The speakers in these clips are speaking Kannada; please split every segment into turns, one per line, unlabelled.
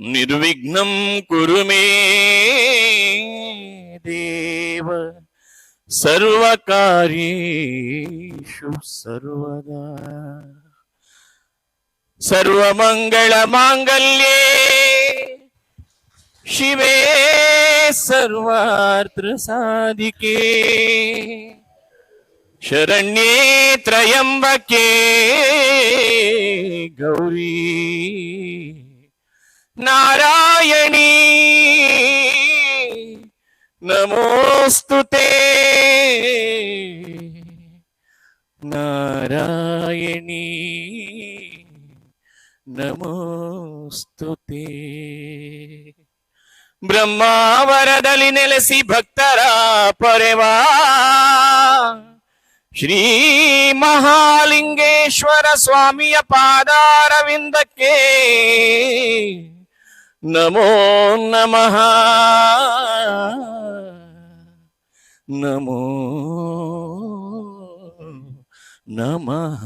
निर्विघ्नं कुरु मे देव। सर्वकार्येषु सर्वदा। सर्वमङ्गलमाङ्गल्ये शिवे सर्वार्थसाधिके शरण्ये त्र्यम्बके गौरी। ನಾರಾಯಣಿ. ನಮೋಸ್ತುತೆ ನಾರಾಯಣಿ. ನಮೋಸ್ತುತೆ ಬ್ರಹ್ಮಾವರದಲ್ಲಿ ನೆಲೆಸಿ ಭಕ್ತರ ಪರೆವಾ. ಶ್ರೀ ಮಹಾಲಿಂಗೇಶ್ವರ ಸ್ವಾಮಿಯ ಪಾದಾರವಿಂದಕ್ಕೆ ನಮೋ ನಮಃ. ನಮೋ ನಮಃ.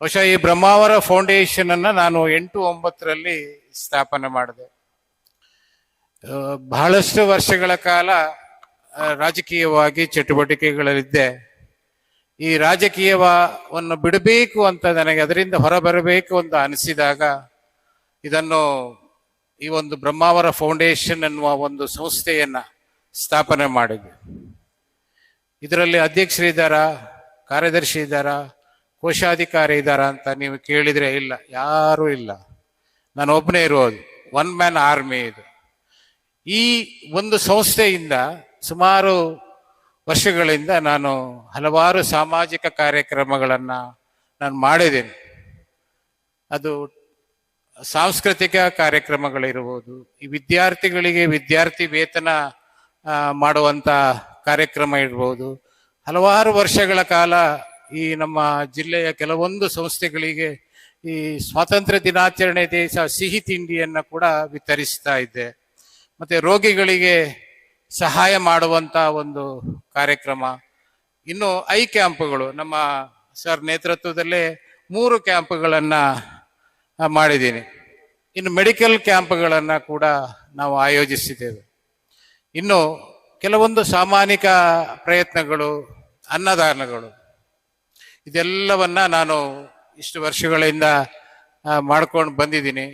ಬಹುಶಃ ಈ ಬ್ರಹ್ಮಾವರ ಫೌಂಡೇಶನ್ ಅನ್ನ ನಾನು ಎಂಟು ಒಂಬತ್ತರಲ್ಲಿ ಸ್ಥಾಪನೆ ಮಾಡಿದೆ. ಬಹಳಷ್ಟು ವರ್ಷಗಳ ಕಾಲ ರಾಜಕೀಯವಾಗಿ ಚಟುವಟಿಕೆಗಳಲ್ಲಿದ್ದೆ. ಈ ರಾಜಕೀಯವನ್ನು ಬಿಡಬೇಕು ಅಂತ ನನಗೆ ಅದರಿಂದ ಹೊರಬರಬೇಕು ಅಂತ ಅನಿಸಿದಾಗ ಇದನ್ನು ಈ ಒಂದು ಬ್ರಹ್ಮಾವರ ಫೌಂಡೇಶನ್ ಎನ್ನುವ ಒಂದು ಸಂಸ್ಥೆಯನ್ನ ಸ್ಥಾಪನೆ ಮಾಡಿದ್ವಿ. ಇದರಲ್ಲಿ ಅಧ್ಯಕ್ಷರಿದ್ದಾರಾ ಕಾರ್ಯದರ್ಶಿ ಇದ್ದಾರಾ, ಕೋಶಾಧಿಕಾರಿ ಇದ್ದಾರಾ ಅಂತ ನೀವು ಕೇಳಿದ್ರೆ ಇಲ್ಲ, ಯಾರೂ ಇಲ್ಲ. ನಾನು ಒಬ್ಬನೇ ಇರೋದು, ಒನ್ ಮ್ಯಾನ್ ಆರ್ಮಿ ಇದು. ಈ ಒಂದು ಸಂಸ್ಥೆಯಿಂದ ಸುಮಾರು ವರ್ಷಗಳಿಂದ ನಾನು ಹಲವಾರು ಸಾಮಾಜಿಕ ಕಾರ್ಯಕ್ರಮಗಳನ್ನು ನಾನು ಮಾಡಿದ್ದೇನೆ. ಅದು ಸಾಂಸ್ಕೃತಿಕ ಕಾರ್ಯಕ್ರಮಗಳಿರ್ಬೋದು, ಈ ವಿದ್ಯಾರ್ಥಿಗಳಿಗೆ ವಿದ್ಯಾರ್ಥಿ ವೇತನ ಮಾಡುವಂಥ ಕಾರ್ಯಕ್ರಮ ಇರ್ಬೋದು. ಹಲವಾರು ವರ್ಷಗಳ ಕಾಲ ಈ ನಮ್ಮ ಜಿಲ್ಲೆಯ ಕೆಲವೊಂದು ಸಂಸ್ಥೆಗಳಿಗೆ ಈ ಸ್ವಾತಂತ್ರ್ಯ ದಿನಾಚರಣೆ ದೇಶ ಸಿಹಿ ತಿಂಡಿಯನ್ನು ಕೂಡ ವಿತರಿಸ್ತಾ ಇದ್ದೆ. ಮತ್ತು ರೋಗಿಗಳಿಗೆ ಸಹಾಯ ಮಾಡುವಂಥ ಒಂದು ಕಾರ್ಯಕ್ರಮ. ಇನ್ನು ಐ ಕ್ಯಾಂಪ್ಗಳು, ನಮ್ಮ ಸರ್ ನೇತೃತ್ವದಲ್ಲೇ ಮೂರು ಕ್ಯಾಂಪ್ಗಳನ್ನು ಮಾಡಿದ್ದೀನಿ. ಇನ್ನು ಮೆಡಿಕಲ್ ಕ್ಯಾಂಪ್ಗಳನ್ನು ಕೂಡ ನಾವು ಆಯೋಜಿಸಿದ್ದೇವೆ. ಇನ್ನು ಕೆಲವೊಂದು ಸಾಮಾಜಿಕ ಪ್ರಯತ್ನಗಳು, ಅನ್ನದಾನಗಳು, ಇದೆಲ್ಲವನ್ನ ನಾನು ಇಷ್ಟು ವರ್ಷಗಳಿಂದ ಮಾಡ್ಕೊಂಡು ಬಂದಿದ್ದೀನಿ.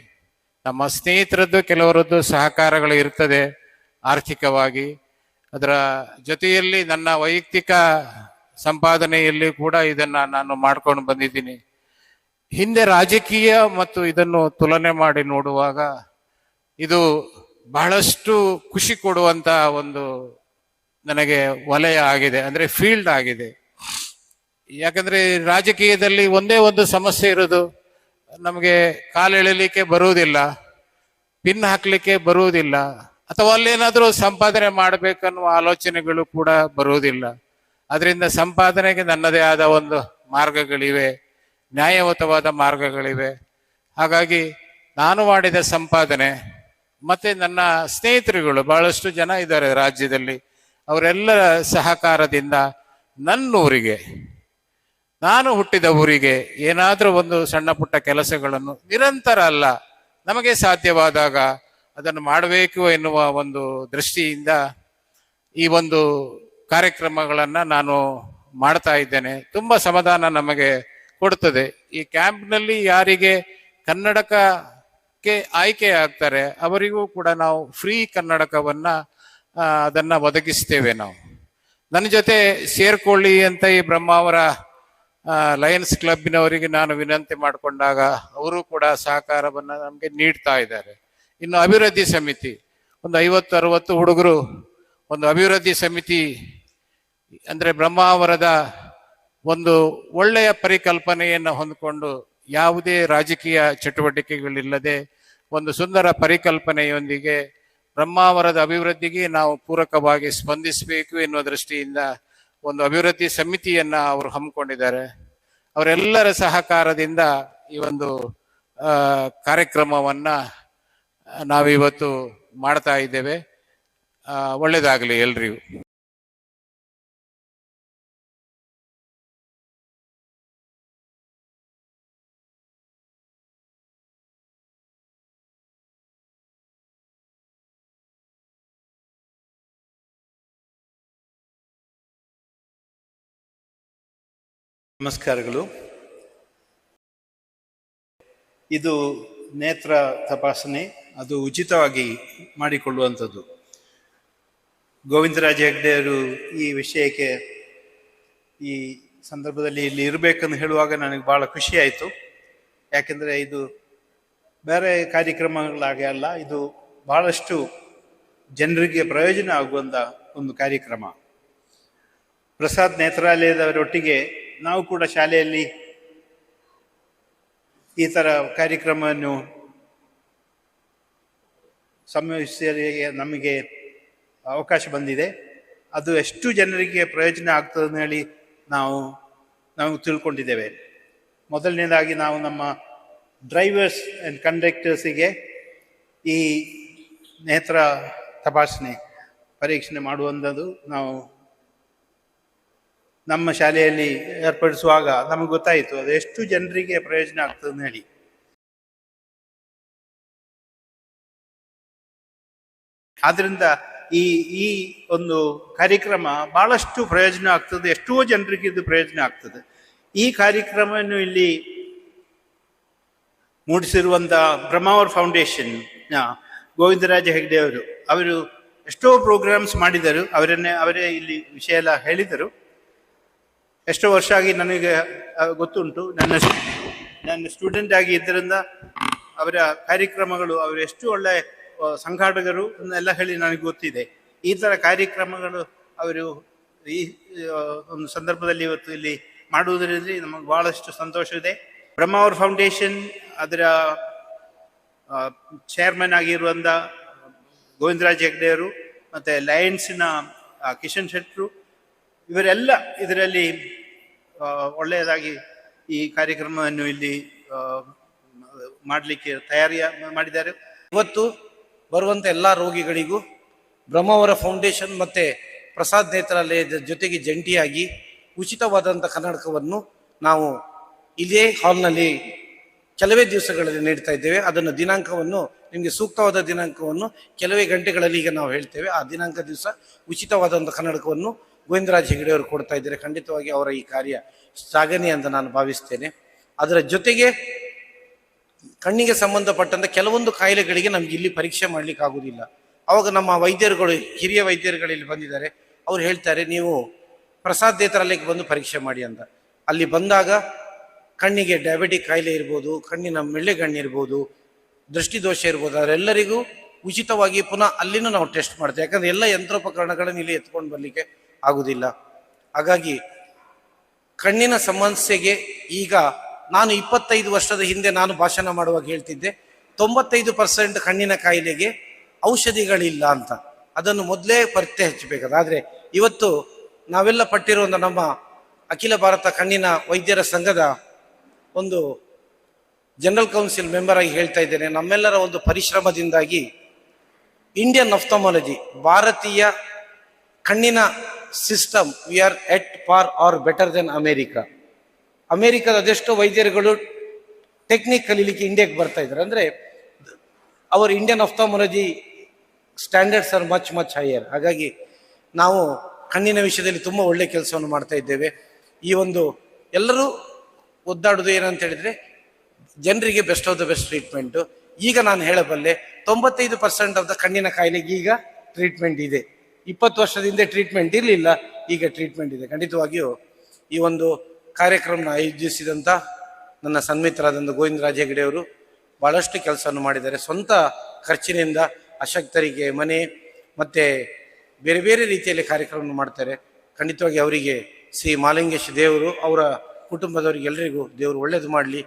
ನಮ್ಮ ಸ್ನೇಹಿತರದ್ದು, ಕೆಲವರದ್ದು ಸಹಕಾರಗಳು ಇರ್ತದೆ ಆರ್ಥಿಕವಾಗಿ. ಅದರ ಜೊತೆಯಲ್ಲಿ ನನ್ನ ವೈಯಕ್ತಿಕ ಸಂಪಾದನೆಯಲ್ಲಿ ಕೂಡ ಇದನ್ನ ನಾನು ಮಾಡ್ಕೊಂಡು ಬಂದಿದ್ದೀನಿ. ಹಿಂದೆ ರಾಜಕೀಯ ಮತ್ತು ಇದನ್ನು ತುಲನೆ ಮಾಡಿ ನೋಡುವಾಗ ಇದು ಬಹಳಷ್ಟು ಖುಷಿ ಕೊಡುವಂತ ಒಂದು ನನಗೆ ವಲಯ ಆಗಿದೆ, ಅಂದ್ರೆ ಫೀಲ್ಡ್ ಆಗಿದೆ. ಯಾಕಂದ್ರೆ ರಾಜಕೀಯದಲ್ಲಿ ಒಂದೇ ಒಂದು ಸಮಸ್ಯೆ ಇರೋದು, ನಮಗೆ ಕಾಲೆಳೆಯಲಿಕ್ಕೆ ಬರುವುದಿಲ್ಲ ಪಿನ್ ಹಾಕ್ಲಿಕ್ಕೆ ಬರುವುದಿಲ್ಲ, ಅಥವಾ ಅಲ್ಲೇನಾದ್ರೂ ಸಂಪಾದನೆ ಮಾಡಬೇಕನ್ನುವ ಆಲೋಚನೆಗಳು ಕೂಡ ಬರುವುದಿಲ್ಲ. ಅದರಿಂದ ಸಂಪಾದನೆಗೆ ನನ್ನದೇ ಆದ ಒಂದು ಮಾರ್ಗಗಳಿವೆ. ನ್ಯಾಯಯುತವಾದ ಮಾರ್ಗಗಳಿವೆ. ಹಾಗಾಗಿ ನಾನು ಮಾಡಿದ ಸಂಪಾದನೆ ಮತ್ತೆ ನನ್ನ ಸ್ನೇಹಿತರುಗಳು ಬಹಳಷ್ಟು ಜನ ಇದ್ದಾರೆ ರಾಜ್ಯದಲ್ಲಿ. ಅವರೆಲ್ಲರ ಸಹಕಾರದಿಂದ ನನ್ನ ಊರಿಗೆ ನಾನು ಹುಟ್ಟಿದ ಊರಿಗೆ ಏನಾದರೂ ಒಂದು ಸಣ್ಣ ಪುಟ್ಟ ಕೆಲಸಗಳನ್ನು ನಿರಂತರ ಅಲ್ಲ, ನಮಗೆ ಸಾಧ್ಯವಾದಾಗ ಅದನ್ನು ಮಾಡಬೇಕು ಎನ್ನುವ ಒಂದು ದೃಷ್ಟಿಯಿಂದ ಈ ಒಂದು ಕಾರ್ಯಕ್ರಮಗಳನ್ನು ನಾನು ಮಾಡ್ತಾ ಇದ್ದೇನೆ. ತುಂಬ ಸಮಾಧಾನ ನಮಗೆ ಕೊಡುತ್ತದೆ ಈ ಕ್ಯಾಂಪ್ನಲ್ಲಿ ಯಾರಿಗೆ ಕನ್ನಡಕಕ್ಕೆ ಆಯ್ಕೆ ಆಗ್ತಾರೆ, ಅವರಿಗೂ ಕೂಡ ನಾವು ಫ್ರೀ ಕನ್ನಡಕವನ್ನ ಅದನ್ನ ಒದಗಿಸ್ತೇವೆ ನಾವು. ನನ್ನ ಜೊತೆ ಸೇರ್ಕೊಳ್ಳಿ ಅಂತ ಈ ಬ್ರಹ್ಮಾವರ ಲಯನ್ಸ್ ಕ್ಲಬ್ನವರಿಗೆ ನಾನು ವಿನಂತಿ ಮಾಡಿಕೊಂಡಾಗ ಅವರು ಕೂಡ ಸಹಕಾರವನ್ನ ನಮಗೆ ನೀಡ್ತಾ ಇದ್ದಾರೆ. ಇನ್ನು ಅಭಿವೃದ್ಧಿ ಸಮಿತಿ, ಒಂದು ಐವತ್ತು, ಅರವತ್ತು ಹುಡುಗರು, ಒಂದು ಅಭಿವೃದ್ಧಿ ಸಮಿತಿ, ಅಂದ್ರೆ ಬ್ರಹ್ಮಾವರದ ಒಂದು ಒಳ್ಳೆಯ ಪರಿಕಲ್ಪನೆಯನ್ನು ಹೊಂದಿಕೊಂಡು ಯಾವುದೇ ರಾಜಕೀಯ ಚಟುವಟಿಕೆಗಳಿಲ್ಲದೆ ಒಂದು ಸುಂದರ ಪರಿಕಲ್ಪನೆಯೊಂದಿಗೆ ಬ್ರಹ್ಮಾವರದ ಅಭಿವೃದ್ಧಿಗೆ ನಾವು ಪೂರಕವಾಗಿ ಸ್ಪಂದಿಸಬೇಕು ಎನ್ನುವ ದೃಷ್ಟಿಯಿಂದ ಒಂದು ಅಭಿವೃದ್ಧಿ ಸಮಿತಿಯನ್ನ ಅವರು ಹಮ್ಮಿಕೊಂಡಿದ್ದಾರೆ. ಅವರೆಲ್ಲರ ಸಹಕಾರದಿಂದ ಈ ಒಂದು ಕಾರ್ಯಕ್ರಮವನ್ನು, ನಾವಿವತ್ತು ಮಾಡ್ತಾ ಇದ್ದೇವೆ. ಒಳ್ಳೆಯದಾಗಲಿ ಎಲ್ರಿಗೂ.
ನಮಸ್ಕಾರಗಳು. ಇದು ನೇತ್ರ ತಪಾಸಣೆ, ಅದು ಉಚಿತವಾಗಿ ಮಾಡಿಕೊಳ್ಳುವಂಥದ್ದು. ಗೋವಿಂದರಾಜ ಹೆಗ್ಡೆಯವರು ಈ ವಿಷಯಕ್ಕೆ ಈ ಸಂದರ್ಭದಲ್ಲಿ ಇಲ್ಲಿ ಇರಬೇಕಂತ ಹೇಳುವಾಗ ನನಗೆ ಭಾಳ ಖುಷಿ ಆಯಿತು. ಯಾಕೆಂದರೆ ಇದು ಬೇರೆ ಕಾರ್ಯಕ್ರಮಗಳಾಗೆ ಅಲ್ಲ, ಇದು ಬಹಳಷ್ಟು ಜನರಿಗೆ ಪ್ರಯೋಜನ ಆಗುವಂಥ ಒಂದು ಕಾರ್ಯಕ್ರಮ. ಪ್ರಸಾದ್ ನೇತ್ರಾಲಯದವರೊಟ್ಟಿಗೆ ನಾವು ಕೂಡ ಶಾಲೆಯಲ್ಲಿ ಈ ಥರ ಕಾರ್ಯಕ್ರಮವನ್ನು ಸಂಯೋಜಿಸಿ ನಮಗೆ ಅವಕಾಶ ಬಂದಿದೆ. ಅದು ಎಷ್ಟು ಜನರಿಗೆ ಪ್ರಯೋಜನ ಆಗ್ತದೆ ಹೇಳಿ ನಾವು ನಾವು ತಿಳ್ಕೊಂಡಿದ್ದೇವೆ. ಮೊದಲನೇದಾಗಿ ನಾವು ನಮ್ಮ ಡ್ರೈವರ್ಸ್ ಆ್ಯಂಡ್ ಕಂಡಕ್ಟರ್ಸಿಗೆ ಈ ನೇತ್ರ ತಪಾಸಣೆ ಪರೀಕ್ಷಣೆ ಮಾಡುವಂಥದ್ದು ನಾವು ನಮ್ಮ ಶಾಲೆಯಲ್ಲಿ ಏರ್ಪಡಿಸುವಾಗ ನಮಗೆ ಗೊತ್ತಾಯಿತು ಅದು ಎಷ್ಟು ಜನರಿಗೆ ಪ್ರಯೋಜನ ಆಗ್ತದೆ ಹೇಳಿ. ಆದ್ರಿಂದ ಈ ಈ ಒಂದು ಕಾರ್ಯಕ್ರಮ ಬಹಳಷ್ಟು ಪ್ರಯೋಜನ ಆಗ್ತದೆ, ಎಷ್ಟೋ ಜನರಿಗೆ ಇದು ಪ್ರಯೋಜನ ಆಗ್ತದೆ. ಈ ಕಾರ್ಯಕ್ರಮವನ್ನು ಇಲ್ಲಿ ಮೂಡಿಸಿರುವಂಥ ಬ್ರಹ್ಮಾವರ್ ಫೌಂಡೇಶನ್ ಗೋವಿಂದರಾಜ ಹೆಗ್ಡೆ ಅವರು ಅವರು ಎಷ್ಟೋ ಪ್ರೋಗ್ರಾಮ್ಸ್ ಮಾಡಿದರು, ಅವರನ್ನೇ, ಅವರೇ ಇಲ್ಲಿ ವಿಷಯ ಎಲ್ಲ ಹೇಳಿದರು. ಎಷ್ಟೋ ವರ್ಷ ಆಗಿ ನನಗೆ ಗೊತ್ತುಂಟು. ನನ್ನ ನನ್ನ ಸ್ಟೂಡೆಂಟ್ ಆಗಿ ಇದರಿಂದ ಅವರ ಕಾರ್ಯಕ್ರಮಗಳು, ಅವರು ಎಷ್ಟು ಒಳ್ಳೆ ಸಂಘಾಟಕರು ಎಲ್ಲ ಹೇಳಿ ನನಗೆ ಗೊತ್ತಿದೆ. ಈ ಥರ ಕಾರ್ಯಕ್ರಮಗಳು ಅವರು ಈ ಒಂದು ಸಂದರ್ಭದಲ್ಲಿ ಇವತ್ತು ಇಲ್ಲಿ ಮಾಡುವುದರಿಂದ ನಮಗೆ ಬಹಳಷ್ಟು ಸಂತೋಷ ಇದೆ. ಬ್ರಹ್ಮಾವರ್ ಫೌಂಡೇಶನ್, ಅದರ ಚೇರ್ಮನ್ ಆಗಿರುವಂಥ ಗೋವಿಂದರಾಜ್ ಹೆಗ್ಡೆಯವರು ಮತ್ತು ಲಯನ್ಸ್ನ ಕಿಶನ್ ಶೆಟ್ರು ಇವರೆಲ್ಲ ಇದರಲ್ಲಿ ಒಳ್ಳೆಯದಾಗಿ ಈ ಕಾರ್ಯಕ್ರಮವನ್ನು ಇಲ್ಲಿ ಮಾಡಲಿಕ್ಕೆ ತಯಾರಿ ಮಾಡಿದ್ದಾರೆ.
ಇವತ್ತು ಬರುವಂಥ ಎಲ್ಲ ರೋಗಿಗಳಿಗೂ ಬ್ರಹ್ಮಾವರ ಫೌಂಡೇಶನ್ ಮತ್ತು ಪ್ರಸಾದ್ ನೇತ್ರಾಲಯದ ಜೊತೆಗೆ ಜಂಟಿಯಾಗಿ ಉಚಿತವಾದಂಥ ಕನ್ನಡಕವನ್ನು ನಾವು ಇದೇ ಹಾಲ್ನಲ್ಲಿ ಕೆಲವೇ ದಿವಸಗಳಲ್ಲಿ ನೀಡ್ತಾ ಇದ್ದೇವೆ. ಅದನ್ನು ದಿನಾಂಕವನ್ನು, ನಿಮಗೆ ಸೂಕ್ತವಾದ ದಿನಾಂಕವನ್ನು ಕೆಲವೇ ಗಂಟೆಗಳಲ್ಲಿ ಈಗ ನಾವು ಹೇಳ್ತೇವೆ. ಆ ದಿನಾಂಕ ದಿವಸ ಉಚಿತವಾದಂಥ ಕನ್ನಡಕವನ್ನು ಗೋವಿಂದರಾಜ್ ಹೆಗಡೆ ಅವರು ಕೊಡ್ತಾ ಇದ್ದಾರೆ. ಖಂಡಿತವಾಗಿ ಅವರ ಈ ಕಾರ್ಯ ಶ್ಲಾಘನೀಯ ಅಂತ ನಾನು ಭಾವಿಸ್ತೇನೆ. ಅದರ ಜೊತೆಗೆ ಕಣ್ಣಿಗೆ ಸಂಬಂಧಪಟ್ಟಂತ ಕೆಲವೊಂದು ಕಾಯಿಲೆಗಳಿಗೆ ನಮ್ಗೆ ಇಲ್ಲಿ ಪರೀಕ್ಷೆ ಮಾಡ್ಲಿಕ್ಕೆ ಆಗುದಿಲ್ಲ. ಅವಾಗ ನಮ್ಮ ವೈದ್ಯರುಗಳು, ಹಿರಿಯ ವೈದ್ಯರುಗಳು ಇಲ್ಲಿ ಬಂದಿದ್ದಾರೆ. ಅವ್ರು ಹೇಳ್ತಾರೆ, ನೀವು ಪ್ರಸಾದ್ ದೇತರಲ್ಲಿಗೆ ಬಂದು ಪರೀಕ್ಷೆ ಮಾಡಿ ಅಂತ. ಅಲ್ಲಿ ಬಂದಾಗ ಕಣ್ಣಿಗೆ ಡಯಾಬಿಟಿಕ್ ಕಾಯಿಲೆ ಇರ್ಬೋದು, ಕಣ್ಣಿನ ಮೆಳ್ಳೆಗಣ್ಣು ಇರ್ಬೋದು, ದೃಷ್ಟಿದೋಷ ಇರ್ಬೋದು ಅವರೆಲ್ಲರಿಗೂ ಉಚಿತವಾಗಿ ಪುನಃ ಅಲ್ಲಿನೂ ನಾವು ಟೆಸ್ಟ್ ಮಾಡ್ತೇವೆ. ಯಾಕಂದ್ರೆ ಎಲ್ಲ ಯಂತ್ರೋಪಕರಣಗಳನ್ನು ಇಲ್ಲಿ ಎತ್ಕೊಂಡು ಬರ್ಲಿಕ್ಕೆ ಆಗುದಿಲ್ಲ ಹಾಗಾಗಿ ಕಣ್ಣಿನ ಸಮಸ್ಯೆಗೆ ಈಗ ನಾನು ಇಪ್ಪತ್ತೈದು ವರ್ಷದ ಹಿಂದೆ ನಾನು ಭಾಷಣ ಮಾಡುವಾಗ ಹೇಳ್ತಿದ್ದೆ, ತೊಂಬತ್ತೈದು ಪರ್ಸೆಂಟ್ ಕಣ್ಣಿನ ಕಾಯಿಲೆಗೆ ಔಷಧಿಗಳಿಲ್ಲ ಅಂತ. ಅದನ್ನು ಮೊದಲೇ ಪತ್ತೆ ಹಚ್ಚಬೇಕಾದ ಆದರೆ ಇವತ್ತು ನಾವೆಲ್ಲ ಪಟ್ಟಿರುವಂಥ ನಮ್ಮ ಅಖಿಲ ಭಾರತ ಕಣ್ಣಿನ ವೈದ್ಯರ ಸಂಘದ ಒಂದು ಜನರಲ್ ಕೌನ್ಸಿಲ್ ಮೆಂಬರ್ ಆಗಿ ಹೇಳ್ತಾ ಇದ್ದೇನೆ. ನಮ್ಮೆಲ್ಲರ ಒಂದು ಪರಿಶ್ರಮದಿಂದಾಗಿ ಇಂಡಿಯನ್ ಆಫ್ಥಮಾಲಜಿ, ಭಾರತೀಯ ಕಣ್ಣಿನ system we are at far are better than America ಅಮೇರಿಕದ ಅದೆಷ್ಟೋ ವೈದ್ಯರುಗಳು ಟೆಕ್ನಿಕ್ ಕಲೀಲಿಕ್ಕೆ ಇಂಡಿಯಾಗೆ ಬರ್ತಾ ಇದ್ದಾರೆ. ಅಂದರೆ our Indian ophthalmology standards are much much higher ಹಾಗಾಗಿ ನಾವು ಕಣ್ಣಿನ ವಿಷಯದಲ್ಲಿ ತುಂಬ ಒಳ್ಳೆ ಕೆಲಸವನ್ನು ಮಾಡ್ತಾ ಇದ್ದೇವೆ. ಈ ಒಂದು ಎಲ್ಲರೂ ಒದ್ದಾಡೋದು ಏನಂತ ಹೇಳಿದರೆ ಜನರಿಗೆ best of the best treatment ಈಗ ನಾನು ಹೇಳಬಲ್ಲೆ ತೊಂಬತ್ತೈದು ಪರ್ಸೆಂಟ್ ಆಫ್ ದ ಕಣ್ಣಿನ ಕಾಯಿಲೆಗೆ ಈಗ ಟ್ರೀಟ್ಮೆಂಟ್ ಇದೆ. ಇಪ್ಪತ್ತು ವರ್ಷದ ಹಿಂದೆ ಟ್ರೀಟ್ಮೆಂಟ್ ಇರಲಿಲ್ಲ, ಈಗ ಟ್ರೀಟ್ಮೆಂಟ್ ಇದೆ. ಖಂಡಿತವಾಗಿಯೂ ಈ ಒಂದು ಕಾರ್ಯಕ್ರಮನ ಆಯೋಜಿಸಿದಂಥ ನನ್ನ ಸನ್ಮಿತರಾದಂಥ ಗೋವಿಂದರಾಜ ಹೆಗಡೆ ಅವರು ಭಾಳಷ್ಟು ಕೆಲಸವನ್ನು ಮಾಡಿದ್ದಾರೆ. ಸ್ವಂತ ಖರ್ಚಿನಿಂದ ಅಶಕ್ತರಿಗೆ ಮನೆ ಮತ್ತು ಬೇರೆ ಬೇರೆ ರೀತಿಯಲ್ಲಿ ಕಾರ್ಯಕ್ರಮ ಮಾಡ್ತಾರೆ. ಖಂಡಿತವಾಗಿ ಅವರಿಗೆ ಶ್ರೀ ಮಾಲಿಂಗೇಶ್ ದೇವರು, ಅವರ ಕುಟುಂಬದವರಿಗೆಲ್ಲರಿಗೂ ದೇವರು ಒಳ್ಳೇದು ಮಾಡಲಿ.